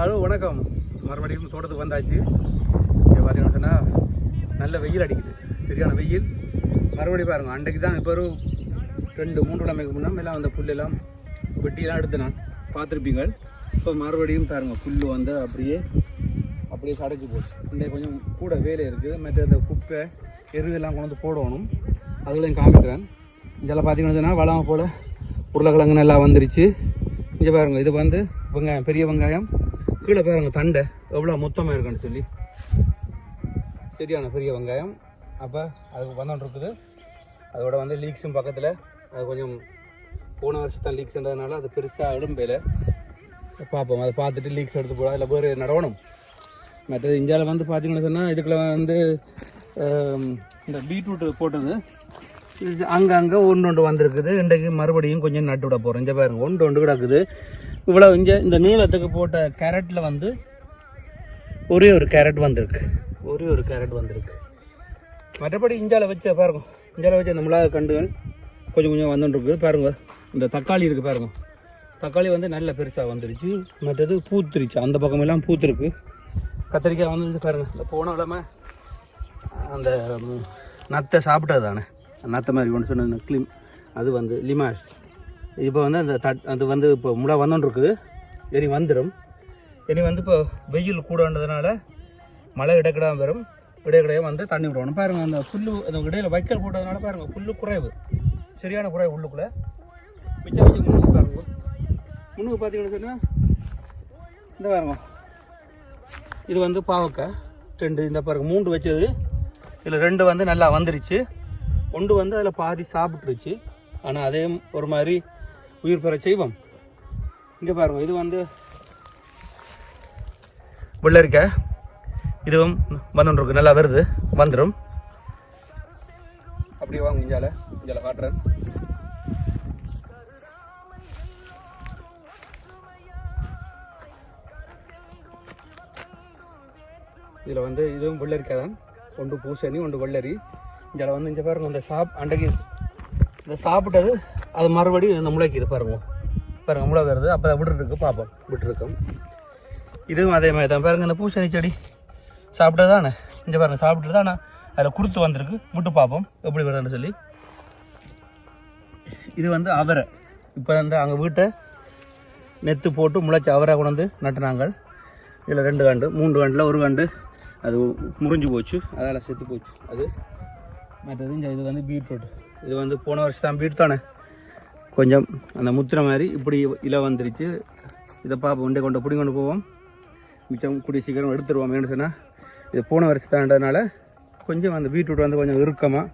Hello வணக்கம். மறுபடியும் தோட்டத்துக்கு வந்தாச்சு. இங்கே பார்த்தீங்கன்னா சொன்னால் நல்ல வெயில் அடிக்குது. சரியான வெயில். மறுபடியும் பாருங்கள் அன்றைக்கு தான் இப்போ ஒரு ரெண்டு மூன்று கிழமைக்கு முன்னால் எல்லாம் அந்த புல்லெல்லாம் வெட்டியெல்லாம் எடுத்து நான் பார்த்துருப்பீங்க. இப்போ மறுபடியும் பாருங்கள் புல் வந்து அப்படியே அப்படியே சடைச்சி போச்சு. இன்றைக்கு கொஞ்சம் கூட வேலை இருக்குது. மற்ற இந்த குப்பை எருதெல்லாம் கொண்டு வந்து போடணும். அதுகளையும் காமிக்கிறேன். இதெல்லாம் பார்த்தீங்கன்னா வளம் போல் உருளைக்கிழங்கு நல்லா வந்துருச்சு. இங்கே பாருங்கள் இது வந்து வெங்காயம் பெரிய வெங்காயம். கீழே பாருங்க தண்டை. எவ்வளோ மொத்தமாக இருக்குன்னு சொல்லி. சரியான பெரிய வெங்காயம். அப்போ அது வந்துட்டுருக்குது அதோட வந்து லீக்ஸும் பக்கத்தில். அது கொஞ்சம் போன வருஷம் தான் லீக்ஸ்ன்றதுனால அது பெருசாக எழும்பையில் பார்ப்போம். அதை பார்த்துட்டு லீக்ஸ் எடுத்து போட அதில் பேர் நடவணும். மற்றது இந்தியாவில் வந்து பார்த்தீங்கன்னு சொன்னால் இதுக்குள்ள வந்து இந்த பீட்ரூட் போட்டது. அங்கங்கே ஒன்று ஒன்று வந்திருக்குது. இன்றைக்கு மறுபடியும் கொஞ்சம் நட்டு விட போகிறோம் இங்கே பாருங்கள் ஒன்று ஒன்று கிடக்குது. இவ்வளோ இங்கே இந்த நீளத்துக்கு போட்ட கேரட்டில் வந்து ஒரே ஒரு கேரட் வந்திருக்கு. ஒரே ஒரு கேரட் வந்திருக்கு. மற்றபடி இஞ்சால வச்ச பாருங்க. இஞ்சால வச்ச இந்த மிளகா கண்டுகள் கொஞ்சம் கொஞ்சம் வந்துட்டுருக்குது. பாருங்க. இந்த தக்காளி இருக்குது பாருங்க. தக்காளி வந்து நல்ல பெருசாக வந்துருச்சு. மற்றது பூத்துருச்சு. அந்த பக்கமெல்லாம் பூத்துருக்கு. கத்திரிக்காய் வந்து பாருங்க. இந்த போன கிழமை அந்த நத்தை சாப்பிட்டது தானே. நத்தை மாதிரி ஒன்று சொன்ன கிளிம் அது வந்து லிமாஷ். இப்போ வந்து அந்த தட் அது வந்து இப்போ முளை வந்துட்டுருக்குது இனி வந்துடும் இனி வந்து இப்போ வெயில் கூடன்றதுனால மழை இடைக்கிடாம வரும். இடைக்கிடையே வந்து தண்ணி விடணும். பாருங்கள் அந்த புல்லு அந்த இடையில வைக்கல் போட்டதுனால பாருங்கள் புல்லு குறைவு. சரியான குறைவு உள்ளுக்குள்ளே. மிச்சம் மிச்சம் முன்னுக்கு பாருங்க. முன்னுக்கு பார்த்தீங்கன்னு சொன்னால் இந்த பாருங்க. இது வந்து பாவக்காய் ரெண்டு இந்த பாருங்க மூன்று வச்சது. இதில் ரெண்டு வந்து நல்லா வந்துருச்சு. ஒன்று வந்து அதில் பாதி சாப்பிட்ருச்சு ஆனால் அதே ஒரு மாதிரி உயிர் பெற செய்வோம். இங்கே பாருங்க இது வந்து வெள்ளரிக்காய் இதுவும் வந்துருக்கு நல்லா வருது. வந்துடும் அப்படியே வாங்க இஞ்சால. இஞ்சால காட்டுறேன். இதில் வந்து இதுவும் வெள்ளரிக்காய் தான். ஒன்று பூசணி ஒன்று வெள்ளரி. இதில் வந்து இங்கே பாருங்க இந்த சாப் அன்றைக்கு இந்த சாப்பிட்டது அது மறுபடியும் இந்த முளைக்குது பாருங்க. பாருங்க முளை வருது. அப்போ விட்டுருக்கு பார்ப்போம் விட்டுருக்கோம். இதுவும் அதே மாதிரி தான். பாருங்க இந்த பூசணி செடி. சாப்பிட்டது தானே? இங்கே பாருங்க சாப்பிட்டு தானே? அதில் குருத்து வந்திருக்கு. விட்டு பார்ப்போம் எப்படி வருதுன்னு சொல்லி. இது வந்து அவரை. இப்போ வந்து அங்கே வீட்டை நெத்து போட்டு முளைச்சி அவரை கொண்டு வந்து நட்டுனாங்க. இதில் ரெண்டு கண்டு மூன்று கண்டில் ஒரு கண்டு. அது முறிஞ்சு போச்சு. அதால் செத்து போச்சு. அது மற்றது இந்த இது வந்து பீட்ரூட். இது வந்து போன வருஷம் தான் பீட் தானே? கொஞ்சம் அந்த முத்துற மாதிரி இப்படி இலை வந்துருச்சு. இதை பார்ப்போம் உண்டை கொண்டு பிடி கொண்டு போவோம். மிச்சம் கூடிய சீக்கிரம் எடுத்துருவோம். ஏன்னு சொன்னால் இது போன வருஷம் தாண்டதுனால கொஞ்சம் அந்த பீட்ரூட் வந்து கொஞ்சம் இறுக்கமாக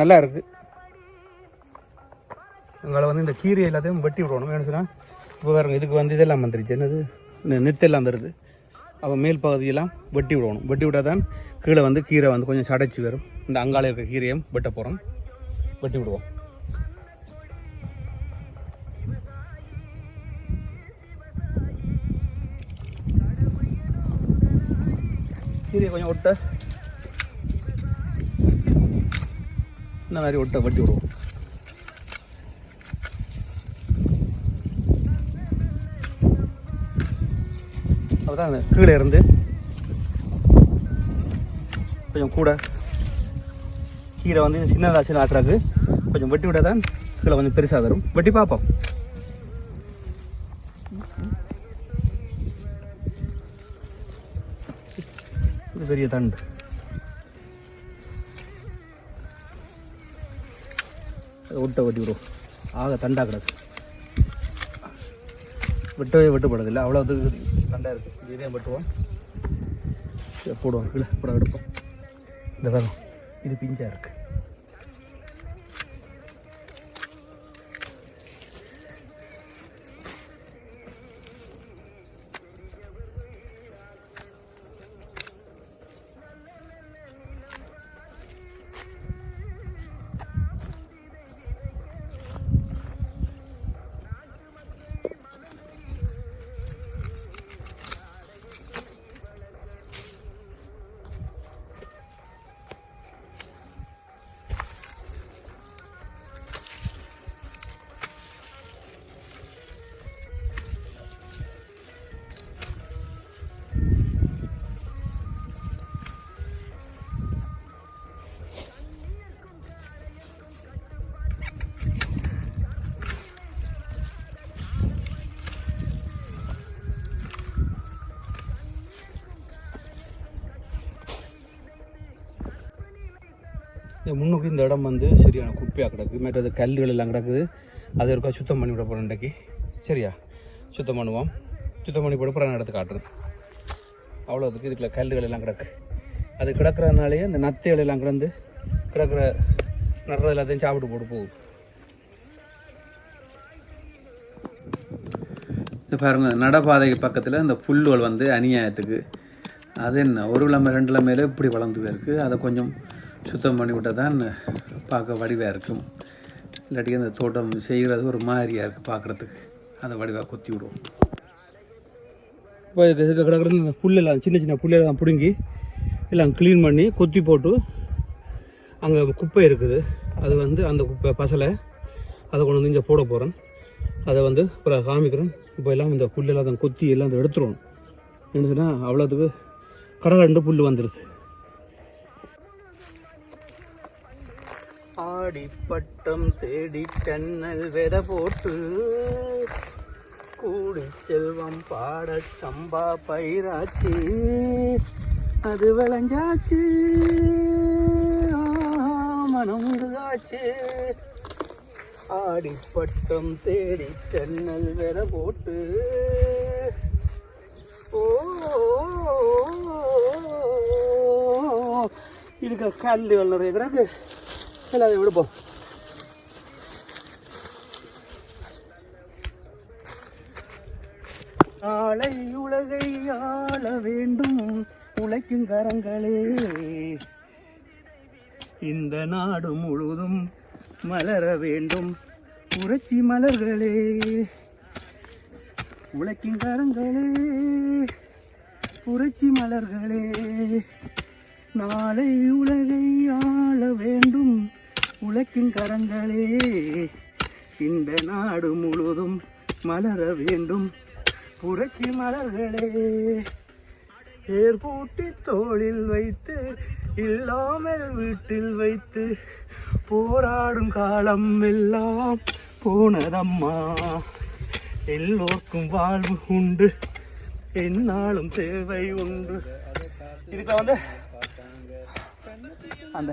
நல்லா இருக்குது உங்களை வந்து இந்த கீரை எல்லாத்தையும் வெட்டி விடணும். ஏன்னு சொன்னால் இப்போ வேறு இதுக்கு வந்து இதெல்லாம் வந்துருச்சு. என்னது? இந்த நெத்தெல்லாம் வருது. அப்போ மேல் பகுதியெல்லாம் வெட்டி விடணும். வெட்டி விட்டால் தான் கீழே வந்து கீரை வந்து கொஞ்சம் சடைச்சி வரும். இந்த அங்காள இருக்க கீரையும் வெட்ட போகிறோம் வெட்டி விடுவோம். கீரையை கொஞ்சம் ஒட்ட. இந்த மாதிரி ஒட்ட வெட்டி விடுவோம். அப்பதான் கீழே இருந்து கொஞ்சம் கூட கீரை வந்து சின்னதாச்சு ஆக்குறாக்கு கொஞ்சம் வெட்டி விட்டால் தான் கீழே கொஞ்சம் பெருசாக வரும். வெட்டி பார்ப்போம் இது பெரிய தண்டு அதை ஒட்ட வெட்டி விடுவோம். ஆக தண்டா கிடக்கு. வெட்டவே வெட்டுப்படுதில்லை அவ்வளோ இது தண்டாக இருக்குது இதே வெட்டுவோம். போடுவோம். இல்லை போட எடுப்போம். இந்த வரும் இது பிஞ்சாக இருக்கு. இந்த முன்னுக்கு இந்த இடம் வந்து சரியான குப்பையாக கிடக்கு. மற்றது கல்லுகள் எல்லாம் கிடக்குது. அது இருக்கா சுத்தம் பண்ணி விட போகிறோம் இன்றைக்கி. சரியா? சுத்தம் பண்ணுவோம். சுத்தம் பண்ணி போட போகிற இடத்து காட்டுறேன். அவ்வளோதுக்கு இதுக்குள்ள கல்லுகள் எல்லாம் கிடக்கு. அது கிடக்கிறதுனாலேயே இந்த நத்தைகள் எல்லாம் கிடந்து கிடக்கிற நடுறது எல்லாத்தையும் சாப்பிட்டு போட்டு போகும் இது பாருங்க நடப்பாதை பக்கத்தில் இந்த புல்லுகள் வந்து அநியாயத்துக்கு. அது என்ன? ஒரு விளம்பரம் ரெண்டு விளம்பரம் இப்படி வளர்ந்து போயிருக்கு. அதை கொஞ்சம் சுத்தம் பண்ணி விட்டால் தான் பார்க்க வடிவாக இருக்கும். இல்லாட்டி அந்த தோட்டம் செய்கிறது ஒரு மாதிரியாக இருக்குது பார்க்குறதுக்கு. அதை வடிவாக கொத்தி விடுவோம். இப்போ இதுக்கு இதுக்கு இந்த புல்லெல்லாம் சின்ன சின்ன புல்லெல்லாம் பிடுங்கி எல்லாம் க்ளீன் பண்ணி கொத்தி போட்டு அங்கே குப்பை இருக்குது. அது வந்து அந்த குப்பை பசலை அதை கொண்டு வந்து இங்கே போட போகிறேன் அதை வந்து அப்புறம் காமிக்கிறேன். இப்போ எல்லாம் இந்த புல்லெல்லாம் கொத்தி எல்லாம் அதை எடுத்துருவோம் என்னதுன்னா அவ்வளோத்துக்கு கடகண்டு புல் வந்துடுது ஆடிப்பட்டம் தேடி கண்ணல் வெத போட்டு கூடி செல்வம் பாட சம்பா பயிராச்சு. அது விளைஞ்சாச்சு. ஆ, மனம் ஆச்சு ஆடிப்பட்டம் தேடி தென்னல் வெத போட்டு ஓ இதுக்கு கல்லுகள் நிறைய கிடக்கு. எல்லாத்தையும் விடுப்போம் நாளை உலகை ஆள வேண்டும் உழைக்கும் கரங்களே. இந்த நாடு முழுதும் மலர வேண்டும் புரட்சி மலர்களே. உழைக்கும் கரங்களே புரட்சி மலர்களே. நாளை உலகை ஆள உழைக்கும் கரங்களே. இந்த நாடு முழுதும் மலர வேண்டும். புரட்சி மலர்களே ஏர் பூட்டி தோளில் வைத்து இல்லாமல் வீட்டில் வைத்து போராடும் காலம் எல்லாம் போனதம்மா. எல்லோருக்கும் வாழ்வு உண்டு என்னாலும் தேவை உண்டு. இதுக்கு வந்து அந்த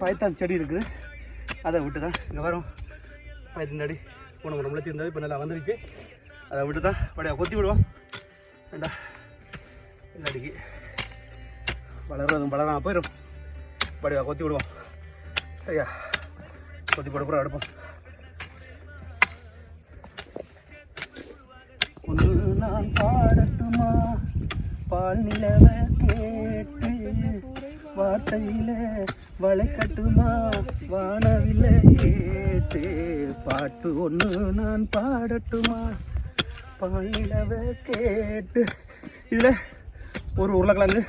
பயத்தான் செடி இருக்குது. அதை விட்டு தான் இங்கே வரும். பயத்தின் செடி போன முறை முளைச்சி இருந்தது இப்போ நல்லா வந்துருச்சு அதை விட்டு தான் படையாக கொத்தி விடுவோம். வேண்டா இல்லாடிக்கு வளர்றதும் வளராமல் போயிடும் படையாக கொத்தி விடுவோம். சரியா? கொத்தி போட கூட எடுப்போம். ஒன்று நான் பாடட்டுமா? பால் நிலவ கேட்டு. வார்த்தையில வளைக்கட்டுமா வானவில்ல கேட்டு பாட்டு ஒன்று நான் பாடட்டுமா? பால் கேட்டு. இதில் ஒரு உருளைக்கிழங்கு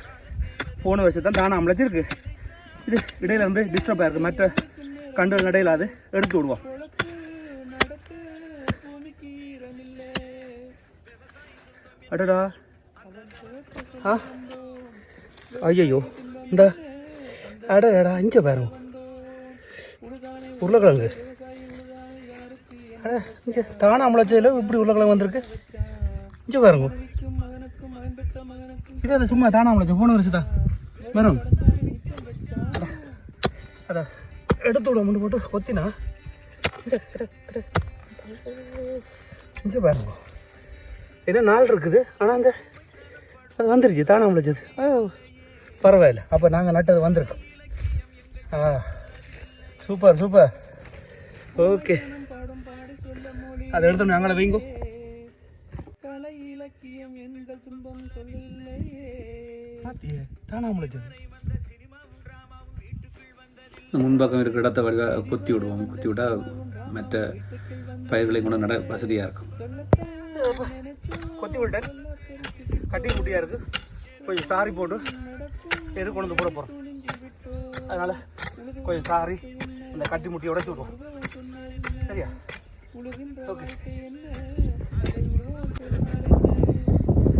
போன வருஷம் தான் தானே அமலச்சிருக்கு. இது இடையில வந்து டிஸ்டர்ப் ஆயிருக்கு. மற்ற கண்டு இடையில அது எடுத்து விடுவோம். அடடா. ஆ? ஐயோ இண்டா அடா அடா இங்கே பாருங்க உருளைக்கிழங்கு. அட இங்கே தானே முளைச்சதில் இப்படி உருளைக்கிழங்கு வந்திருக்கு. இங்கே பாருங்க. இது அது சும்மா தானே முளைச்ச போன வருஷம் தான். அதா எடுத்து விட முண்டு போட்டு கொத்தினா. இங்கே பாருங்க. என்ன நாள் இருக்குது. ஆனால் அந்த அது வந்துருச்சு. தானே முளைச்சது. ஆ பரவாயில்ல. அப்போ நாங்கள் நட்டது வந்திருக்கோம். ஆ சூப்பர் சூப்பர். ஓகே. அதை எடுத்து நாங்களே வைங்கோ. பாத்தியே, தானா முளைச்சது முன்பக்கம் இருக்கிற இடத்த வடிவ கொத்தி விடுவோம். கொத்தி விட்டால் மற்ற பயிர்களை கூட நட வசதியாக இருக்கும். கொத்தி விட்டேன். கட்டி குட்டியாக இருக்கு. கொஞ்சம் சாரி போட்டு எது கொண்டு வந்து போட போகிறோம் அதனால் கொஞ்சம் சாரி அந்த கட்டி முட்டி உடச்சி விடுவோம். சரியா? ஓகே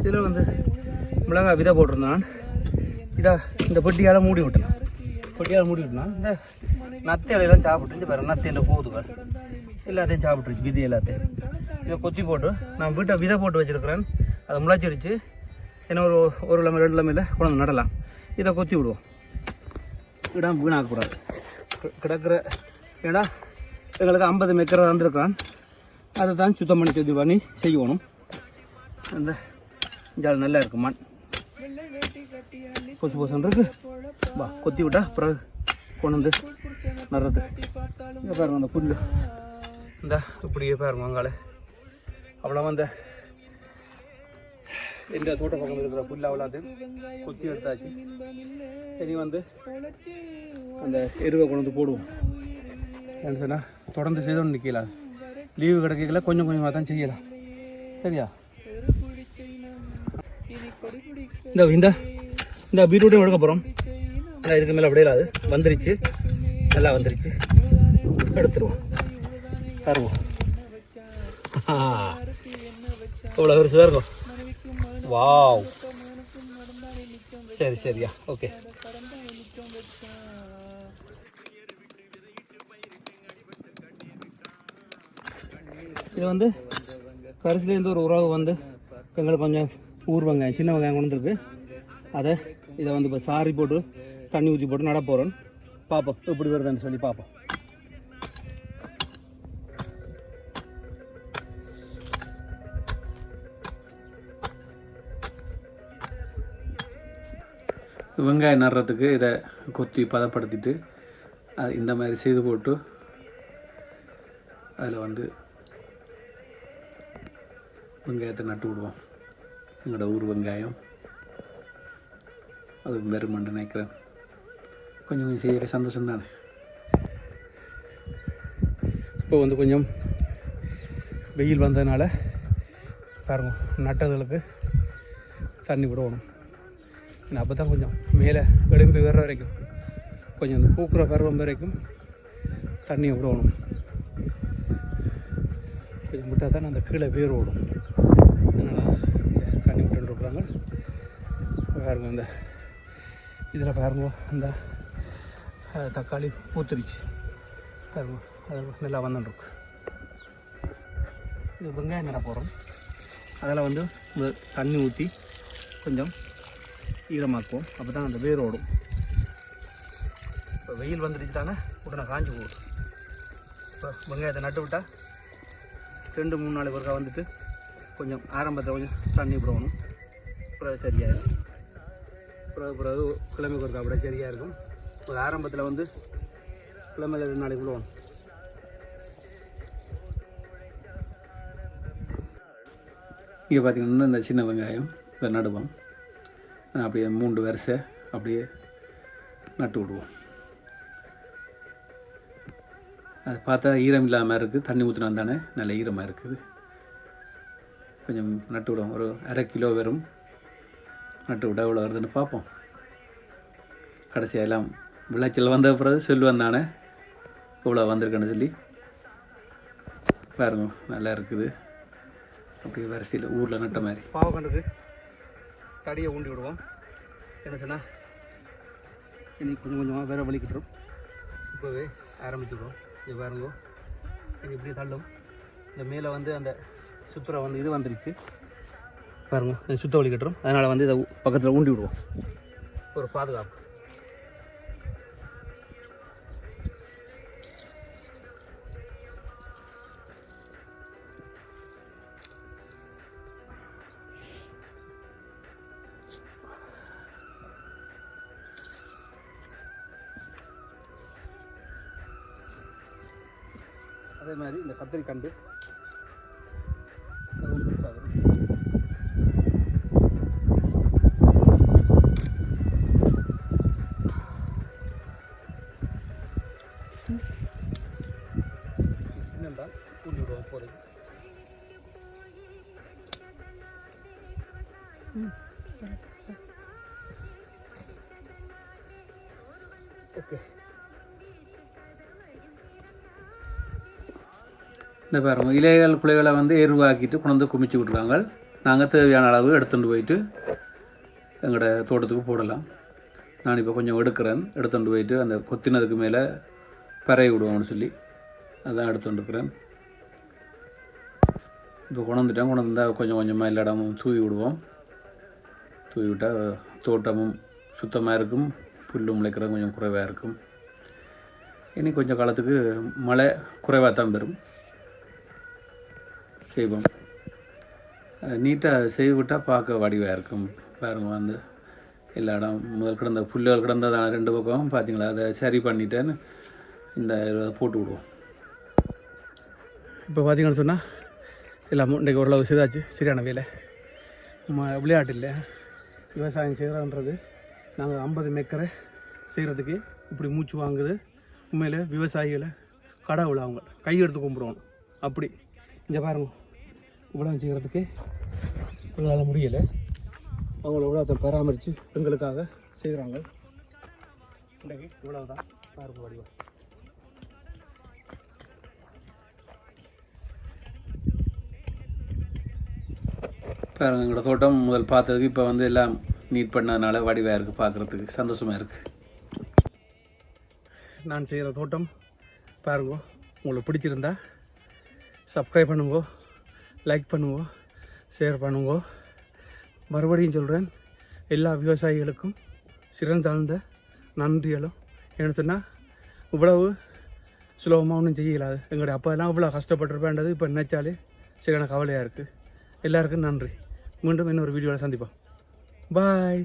இதில் வந்து மிளகாய் விதை போட்டிருந்தான் இதை இந்த பொட்டியால் மூடி விட்டேன் பொட்டியால் மூடி விட்டேன் இந்த நத்தை இலையெல்லாம் சாப்பிட்டு இந்த பாரு நத்தை இந்த எல்லாத்தையும் சாப்பிட்டுருச்சு விதை எல்லாத்தையும். இதை கொத்தி போட்டு நான் வீட்டை விதை போட்டு வச்சுருக்கிறேன். அதை முளைச்சிருச்சு. என்ன ஒரு ஒரு லம்பு ரெண்டு கிழமையில் கொண்டு வந்து நடலாம். இதை கொத்தி விடுவோம். இடம் வீணாக்கக்கூடாது கிடக்கிற ஏன்னா எங்களுக்கு ஐம்பது மெக்கரை வந்துருக்கான். அதை தான் சுத்தம் பண்ணி சுத்தி பண்ணி செய்யணும். அந்த ஜால் நல்லா இருக்கு மண். பொசு பொசுன்னு இருக்கு. வா கொத்தி விட்டா பிறகு கொண்டு வந்து நடுறது. இங்கே பாருங்க அந்த புல் இந்த இப்படியே பாருங்க அங்கால அவ்வளோ அந்த இந்த தோட்ட பக்கம் இருக்கிற புல்லு அவ்வளோது கொத்தி எடுத்தாச்சு. இனி வந்து அந்த எருவை கொண்டு வந்து போடுவோம். என்ன சொன்னால் தொடர்ந்து செய்தோன்னு நிற்கலாம் லீவு கிடைக்கல கொஞ்சம் கொஞ்சமாக தான் செய்யலாம். சரியா? இந்த இந்த இந்த பீட்ரூட்டையும் எடுக்க போகிறோம் ஆனால் இதுக்கு மேலே அப்படியே அது வந்துருச்சு. நல்லா வந்துருச்சு. எடுத்துருவோம். தருவோம். இவ்வளோ பெருசாக இருக்கும்? வாவ் சரி சரியா ஓகே இது வந்து கரிசிலேருந்து ஒரு உறவு வந்து எங்களுக்கு கொஞ்சம் ஊர் வெங்காயம் சின்ன வெங்காயம் கொண்டு வந்திருக்கு அதை இதை வந்து இப்போ சாரி போட்டு தண்ணி ஊற்றி போட்டு நட போகிறோம் பார்ப்போம் எப்படி வருதுன்னு சொல்லி பார்ப்போம் வெங்காயம் நடுறதுக்கு இதை கொத்தி பதப்படுத்திட்டு அது இந்த மாதிரி செய்து போட்டு அதில் வந்து வெங்காயத்தை நட்டு விடுவோம். எங்களோட ஊர் வெங்காயம். அது வெறுமண்டு நினைக்கிறேன். கொஞ்சம் கொஞ்சம் செய்கிற சந்தோஷம் தானே? இப்போ வந்து கொஞ்சம் வெயில் வந்ததுனால பாருங்க நட்டதுகளுக்கு தண்ணி விடணும். அப்போ தான் கொஞ்சம் மேலே எழும்பி வர்ற வரைக்கும் கொஞ்சம் அந்த பூக்குற பருவம் வரைக்கும் தண்ணியை விடணும் கொஞ்சம் விட்டால் தான் அந்த கீழே வேர் ஓடும். அதனால் தண்ணி விட்டுருக்குறாங்க பாருங்க இந்த இதில் பாருங்க அந்த தக்காளி பூத்துருச்சு. பாருங்க அதில் நல்லா வந்துட்டுருக்கு இது வெங்காயம் நட போகிறோம் அதில் வந்து தண்ணி ஊற்றி கொஞ்சம் ஈரமாக்குவோம். அப்போ தான் அந்த வேர் ஓடும். இப்போ வெயில் வந்துடுச்சு தானே உடனே காஞ்சி போகுது. இப்போ வெங்காயத்தை நட்டு விட்டால் ரெண்டு மூணு நாளைக்கு ஒருக்கா வந்துட்டு கொஞ்சம் ஆரம்பத்தில் கொஞ்சம் தண்ணி விடணும். பிறகு சரியாயிடும் பிறகு பிறகு கிழமைக்கு ஒருக்கா அப்படியே சரியாக இருக்கும் ஒரு ஆரம்பத்தில் வந்து கிழமையில் ரெண்டு நாளைக்கு விடுவோம். இங்கே பார்த்தீங்கன்னா இந்த சின்ன வெங்காயம் இப்போ நடுவோம். அப்படியே மூன்று வரிசை அப்படியே நட்டு விடுவோம். அது பார்த்தா ஈரம் இல்லாமல் இருக்குது தண்ணி ஊற்றினா தானே நல்ல ஈரமாக இருக்குது. கொஞ்சம் நட்டு விடுவோம். ஒரு அரை கிலோ வரும் நட்டு விட எவ்வளோ வருதுன்னு பார்ப்போம். கடைசியாக எல்லாம் விளைச்சல் வந்த பிறகு சொல்லுவேன் தானே இவ்வளோ வந்திருக்கேன்னு சொல்லி பாருங்க நல்லா இருக்குது. அப்படியே வரிசையில் ஊரில் நட்ட மாதிரி. பாவக்கண்டுக்கு தடியை ஊண்டி விடுவோம். என்ன சொன்னால் இனி கொஞ்சம் கொஞ்சமாக வேறு வலிக்கிட்டுரும் இப்போவே ஆரம்பிச்சுக்கிறோம் இது பாருங்க இது இப்படி தள்ளும். இந்த மேலே வந்து அந்த சுத்துற வந்து இது வந்துருச்சு. பாருங்க சுத்த வலிக்கட்டுரும் அதனால் வந்து இதை பக்கத்தில் ஊண்டி விடுவோம். ஒரு பாதுகாப்பு. அதே மாதிரி இந்த கத்திரிக்கண்டு. பெருசாகும் சின்னந்தான் கூட்டி விடுவோம் போகிறது ஓகே இந்த பாருங்கள் இலைகள் குலைகளை வந்து எருவாக்கிட்டு கொண்டு வந்து குமிச்சு விட்ருவாங்க நாங்கள் தேவையான அளவு எடுத்துகிட்டு போயிட்டு எங்களோட தோட்டத்துக்கு போடலாம். நான் இப்போ கொஞ்சம் எடுக்கிறேன். எடுத்துகிட்டு போயிட்டு அந்த கொத்தினதுக்கு மேலே பறைய விடுவோம்னு சொல்லி அதான் எடுத்துகிட்டுருக்குறேன் இப்போ கொண்டுட்டேன் கொண்டு வந்தால் கொஞ்சம் கொஞ்சமாக எல்லா இடமும் தூவி விடுவோம். தூவி விட்டால் தோட்டமும் சுத்தமாக இருக்கும். புல்லும் முளைக்கிறது கொஞ்சம் குறைவாக இருக்கும். இனி கொஞ்சம் காலத்துக்கு மழை குறைவாக தான் பெறும். செய்வோம். நீட்டாக செய்துவிட்டால் பார்க்க வடிவாக இருக்கும். பாருங்க வந்து எல்லா இடம் முதல் கிடந்த புல்லுகள் கிடந்ததான ரெண்டு பக்கமும் பார்த்தீங்களா அதை சரி பண்ணிட்டேன்னு இந்த இதை போட்டு விடுவோம். இப்போ பார்த்தீங்கன்னு சொன்னால் எல்லாம் இன்றைக்கு ஓரளவு செய்தாச்சு. சரியான வேலை. விளையாட்டு இல்லை. விவசாயம் செய்கிறோன்றது நாங்கள் ஐம்பது மேக்கரை செய்கிறதுக்கு இப்படி மூச்சு வாங்குது. உண்மையில் விவசாயிகளை கடவுள் அவங்க. கையெடுத்து கும்பிடுவோம் அப்படி. இங்கே பாருங்கள் இவ்வளோ செய்கிறதுக்கு எங்களால் முடியலை. அவங்கள இவ்வளோ பராமரித்து எங்களுக்காக செய்கிறாங்க இன்றைக்கு இவ்வளோ தான் பாருங்க வடிவம். பாருங்க எங்களோட தோட்டம் முதல் பார்த்ததுக்கு இப்போ வந்து எல்லாம் நீட் பண்ணதுனால வடிவாக இருக்குது பார்க்குறதுக்கு சந்தோஷமாக இருக்குது நான் செய்கிற தோட்டம் பாருங்க உங்களுக்கு பிடிச்சிருந்தா சப்ஸ்கிரைப் பண்ணுங்க. லைக் பண்ணுவோம் ஷேர் பண்ணுவோம் மறுபடியும் சொல்கிறேன் எல்லா விவசாயிகளுக்கும் சிறந்தாழ்ந்த நன்றிகளும். ஏன்னு சொன்னால் இவ்வளவு சுலபமாக ஒன்றும் செய்யலாது எங்களுடைய அப்பா எல்லாம் இவ்வளோ கஷ்டப்பட்டுருப்பேன்றது இப்போ நினைச்சாலே சரியான கவலையாக இருக்குது எல்லாருக்கும் நன்றி. மீண்டும் இன்னொரு வீடியோவில் சந்திப்போம். பாய்